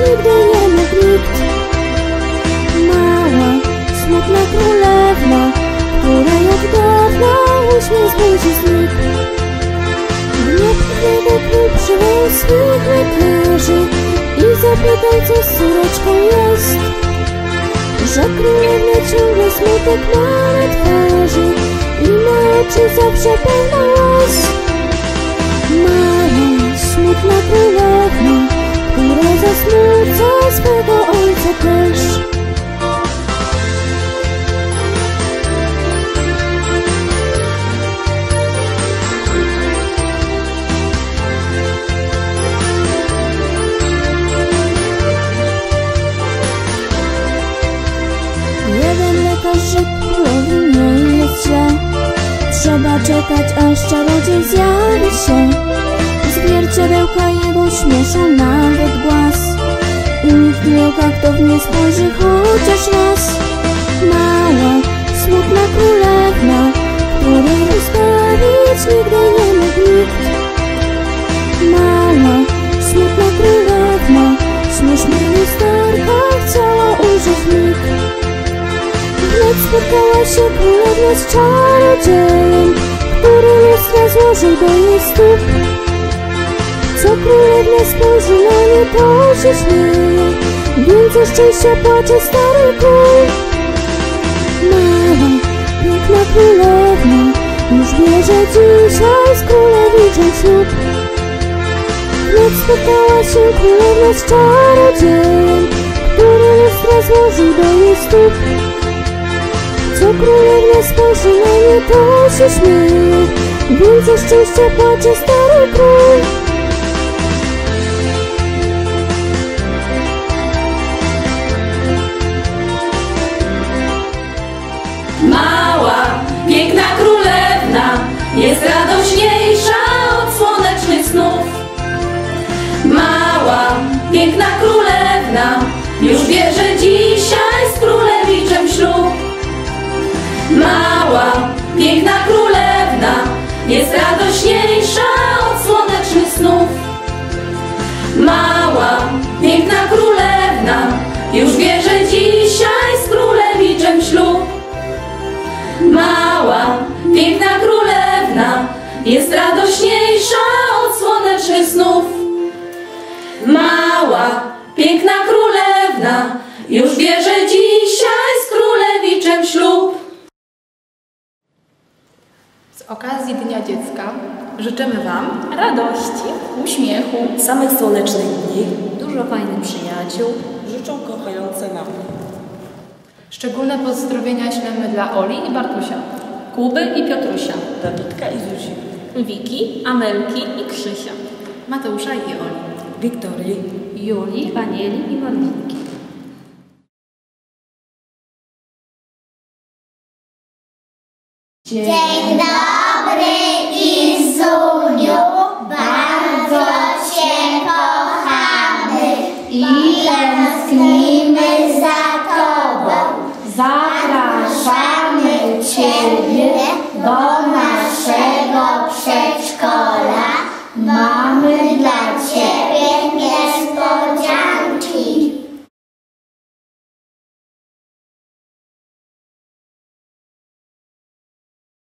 nigdy nie mógł nikt. Mała, smutna królewna, której od dawna uśmiech z buzi znikł. Gniew przywołał swych lekarzy i zapytał, co z córeczką jest. Że królewna ciągle smutek ma na twarzy i ma oczy zawsze pełne łez. Czekać aż czarodziej zjawi się. Zwierciadełka jego śmieszą nawet głaz. I nikt nie oka kto w nie spojrzy chociaż raz. Mała, smutna królewna Której ustawić nigdy nie mógł nikt. Mała, smutna królewna Śmiesznie lusterka chciała ujrzeć nikt. Wnet spotkała się królewna z czarodziejem, który lustra złożył do jej stóp. Co królewna spojrzy na nie, to się śmieje, więc ze szczęścia płacze stary król. Mała, piękna królewna, już bierze dzisiaj z królewiczem ślub. Wnet spotkała się królewna z czarodziejem, który lustra złożył do jej stóp. Co królewna spojrzy na nie, szczęścia płacze stary król. Mała, piękna królewna jest jest radośniejsza od słonecznych snów. Mała, piękna królewna już wie, że dzisiaj z królewiczem ślub. Z okazji Dnia Dziecka życzymy Wam radości, uśmiechu, samych słonecznych dni, dużo fajnych przyjaciół. Życzą kochające mamy. szczególne pozdrowienia ślemy dla Oli i Bartusia, Kuby i Piotrusia, Dawidka i Zuzi. Wiki, Amelki i Krzysia. Mateusza i Oli. Wiktorii, Julii, Anieli i Marlinki. Dzień dobry Izuniu, bardzo Cię kochamy i tęsknimy za Tobą. Zapraszamy Ciebie do